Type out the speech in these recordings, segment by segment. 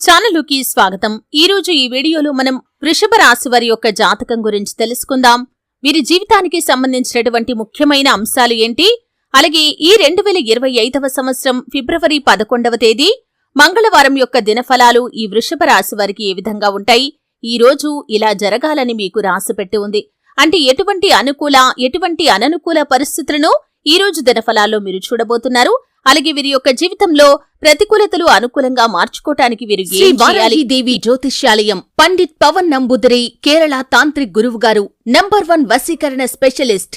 ఛానలుకి స్వాగతం. ఈరోజు ఈ వీడియోలో మనం వృషభ రాశి వారి యొక్క జాతకం గురించి తెలుసుకుందాం. వీరి జీవితానికి సంబంధించినటువంటి ముఖ్యమైన అంశాలు ఏంటి? అలాగే ఈ రెండు వేల ఇరవై ఐదవ సంవత్సరం ఫిబ్రవరి పదకొండవ తేదీ మంగళవారం యొక్క దినఫలాలు ఈ వృషభ రాశి వారికి ఏ విధంగా ఉంటాయి? ఈ రోజు ఇలా జరగాలని మీకు రాసిపెట్టి ఉంది. అంటే ఎటువంటి అనుకూల ఎటువంటి అననుకూల పరిస్థితులను ఈ రోజు దినఫలాల్లో మీరు చూడబోతున్నారు. అలాగే వీరి యొక్క జీవితంలో ప్రతికూలతలు అనుకూలంగా మార్చుకోవటానికి వీరు దేవి జ్యోతిష్యాలయం పండిత్ పవన్ నంబుదరి కేరళ తాంత్రిక్ గురువు గారు నంబర్ వన్ వశీకరణ స్పెషలిస్ట్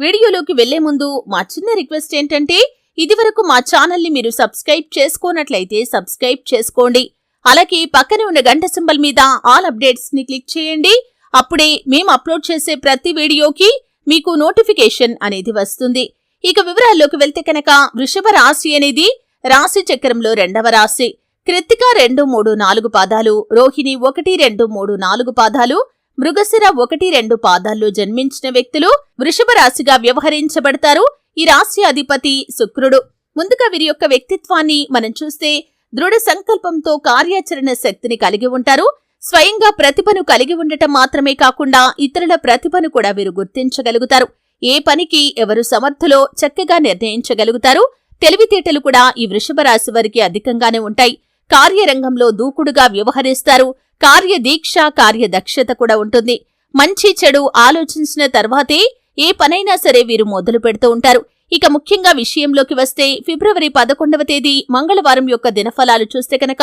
వీడియోలోకి వెళ్ళే ముందు మా చిన్న రిక్వెస్ట్ ఏంటంటే ఇదివరకు మా ఛానల్ని మీరు సబ్స్క్రైబ్ చేసుకోనట్లయితే సబ్స్క్రైబ్ చేసుకోండి. అలాగే పక్కనే ఉన్న గంట సింబల్ మీద ఆల్ అప్డేట్స్ని క్లిక్ చేయండి. అప్పుడే మేము అప్లోడ్ చేసే ప్రతి వీడియోకి మీకు నోటిఫికేషన్ అనేది వస్తుంది. ఇక వివరాల్లోకి వెళ్తే కనుక వృషభ రాశి అనేది రాశి చక్రంలో రెండవ రాశి. కృత్తిక రెండు మూడు నాలుగు పాదాలు రోహిణి ఒకటి రెండు మూడు నాలుగు పాదాలు మృగశిర ఒకటి రెండు పాదాల్లో జన్మించిన వ్యక్తులు వృషభ రాశిగా వ్యవహరించబడతారు. ఈ రాశి అధిపతి శుక్రుడు. ముందుగా వీరి యొక్క వ్యక్తిత్వాన్ని మనం చూస్తే దృఢ సంకల్పంతో కార్యాచరణ శక్తిని కలిగి ఉంటారు. స్వయంగా ప్రతిభను కలిగి ఉండటం మాత్రమే కాకుండా ఇతరుల ప్రతిభను కూడా వీరు గుర్తించగలుగుతారు. ఏ పనికి ఎవరు సమర్థులో చక్కగా నిర్ణయించగలుగుతారు. తెలివితేటలు కూడా ఈ వృషభ రాశి వారికి అధికంగానే ఉంటాయి. కార్యరంగంలో దూకుడుగా వ్యవహరిస్తారు. కార్యదీక్ష కార్యదక్షత కూడా ఉంటుంది. మంచి చెడు ఆలోచించిన తర్వాతే ఏ పనైనా సరే వీరు మొదలు పెడుతూ ఉంటారు. ఇక ముఖ్యంగా విషయంలోకి వస్తే ఫిబ్రవరి పదకొండవ తేదీ మంగళవారం యొక్క దినఫలాలు చూస్తే కనుక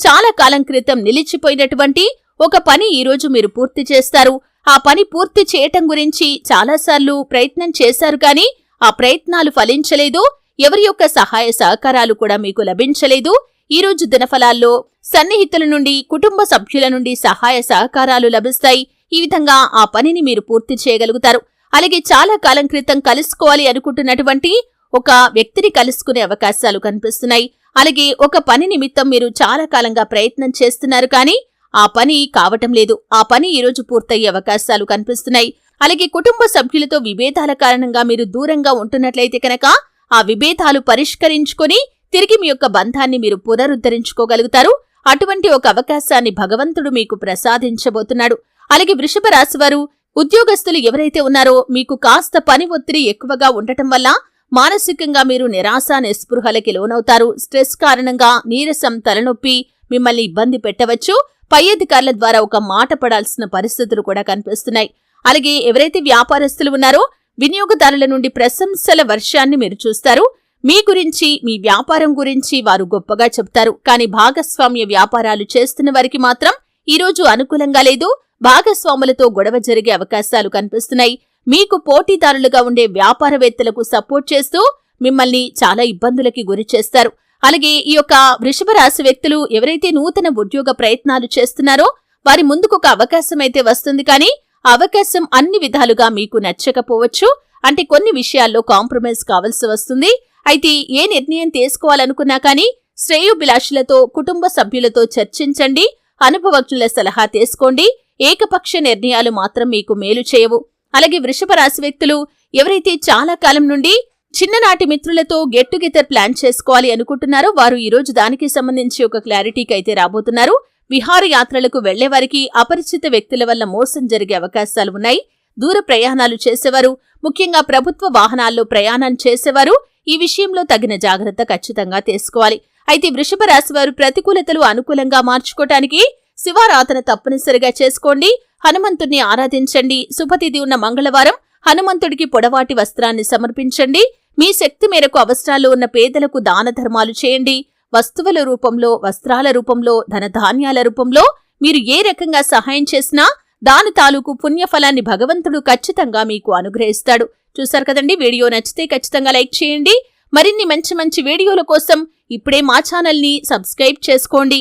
చాలా కాలం క్రితం నిలిచిపోయినటువంటి ఒక పని ఈరోజు మీరు పూర్తి చేస్తారు. ఆ పని పూర్తి చేయటం గురించి చాలాసార్లు ప్రయత్నం చేశారు కానీ ఆ ప్రయత్నాలు ఫలించలేదు. ఎవరి యొక్క సహాయ సహకారాలు కూడా మీకు లభించలేదు. ఈ రోజు దినఫలాల్లో సన్నిహితుల నుండి కుటుంబ సభ్యుల నుండి సహాయ సహకారాలు లభిస్తాయి. ఈ విధంగా ఆ పనిని మీరు పూర్తి చేయగలుగుతారు. అలాగే చాలా కాలం క్రితం కలుసుకోవాలి అనుకుంటున్నటువంటి ఒక వ్యక్తిని కలుసుకునే అవకాశాలు కనిపిస్తున్నాయి. అలాగే ఒక పని నిమిత్తం మీరు చాలా కాలంగా ప్రయత్నం చేస్తున్నారు కానీ ఆ పని కావటం లేదు. ఆ పని ఈరోజు పూర్తయ్యే అవకాశాలు కనిపిస్తున్నాయి. అలాగే కుటుంబ సభ్యులతో విభేదాల కారణంగా మీరు దూరంగా ఉంటున్నట్లయితే కనుక ఆ విభేదాలు పరిష్కరించుకొని తిరిగి మీ యొక్క బంధాన్ని మీరు పునరుద్ధరించుకోగలుగుతారు. అటువంటి ఒక అవకాశాన్ని భగవంతుడు మీకు ప్రసాదించబోతున్నాడు. అలాగే వృషభ రాశివారు ఉద్యోగస్తులు ఎవరైతే ఉన్నారో మీకు కాస్త పని ఒత్తిడి ఎక్కువగా ఉండటం వల్ల మానసికంగా మీరు నిరాశ నిస్పృహలకి లోనవుతారు. స్ట్రెస్ కారణంగా నీరసం తలనొప్పి మిమ్మల్ని ఇబ్బంది పెట్టవచ్చు. పై అధికారుల ద్వారా ఒక మాట పడాల్సిన పరిస్థితులు కూడా కనిపిస్తున్నాయి. అలాగే ఎవరైతే వ్యాపారస్తులు ఉన్నారో వినియోగదారుల నుండి ప్రశంసల వర్షాన్ని మీరు చూస్తారు. మీ గురించి మీ వ్యాపారం గురించి వారు గొప్పగా చెప్తారు. కానీ భాగస్వామ్య వ్యాపారాలు చేస్తున్న వారికి మాత్రం ఈరోజు అనుకూలంగా లేదు. భాగస్వాములతో గొడవ జరిగే అవకాశాలు కనిపిస్తున్నాయి. మీకు పోటీదారులుగా ఉండే వ్యాపారవేత్తలకు సపోర్ట్ చేస్తూ మిమ్మల్ని చాలా ఇబ్బందులకి గురి చేస్తారు. అలాగే ఈ యొక్క వృషభ రాశి వ్యక్తులు ఎవరైతే నూతన ఉద్యోగ ప్రయత్నాలు చేస్తున్నారో వారి ముందుకు ఒక అవకాశం అయితే వస్తుంది. కానీ అవకాశం అన్ని విధాలుగా మీకు నచ్చకపోవచ్చు. అంటే కొన్ని విషయాల్లో కాంప్రమైజ్ కావాల్సి వస్తుంది. అయితే ఏ నిర్ణయం తీసుకోవాలనుకున్నా కానీ శ్రేయోభిలాషులతో కుటుంబ సభ్యులతో చర్చించండి అనుభవజ్ఞుల సలహా తీసుకోండి ఏకపక్ష నిర్ణయాలు మాత్రం మీకు మేలు చేయవు. అలాగే వృషభ రాశి వ్యక్తులు ఎవరైతే చాలా కాలం నుండి చిన్ననాటి మిత్రులతో గెట్ టుగెదర్ ప్లాన్ చేసుకోవాలి అనుకుంటున్నారో వారు ఈ రోజు దానికి సంబంధించి ఒక క్లారిటీకి అయితే రాబోతున్నారు. విహారయాత్రలకు వెళ్ళేవారికి అపరిచిత వ్యక్తుల వల్ల మోసం జరిగే అవకాశాలు ఉన్నాయి. దూర ప్రయాణాలు చేసేవారు ముఖ్యంగా ప్రభుత్వ వాహనాల్లో ప్రయాణం చేసేవారు ఈ విషయంలో తగిన జాగ్రత్త ఖచ్చితంగా తీసుకోవాలి. అయితే వృషభ రాశి వారు ప్రతికూలతలు అనుకూలంగా మార్చుకోవటానికి శివారాధన తప్పనిసరిగా చేసుకోండి. హనుమంతుణ్ణి ఆరాధించండి. శుభతిథి ఉన్న మంగళవారం హనుమంతుడికి పొడవాటి వస్త్రాన్ని సమర్పించండి. మీ శక్తి మేరకు అవసరాలు ఉన్న పేదలకు దాన ధర్మాలు చేయండి. వస్తువుల రూపంలో వస్త్రాల రూపంలో ధనధాన్యాల రూపంలో మీరు ఏ రకంగా సహాయం చేసినా దాని తాలూకు పుణ్యఫలాన్ని భగవంతుడు ఖచ్చితంగా మీకు అనుగ్రహిస్తాడు. చూశారు కదండి? వీడియో నచ్చితే ఖచ్చితంగా లైక్ చేయండి. మరిన్ని మంచి మంచి వీడియోల కోసం ఇప్పుడే మా ఛానల్ని సబ్స్క్రైబ్ చేసుకోండి.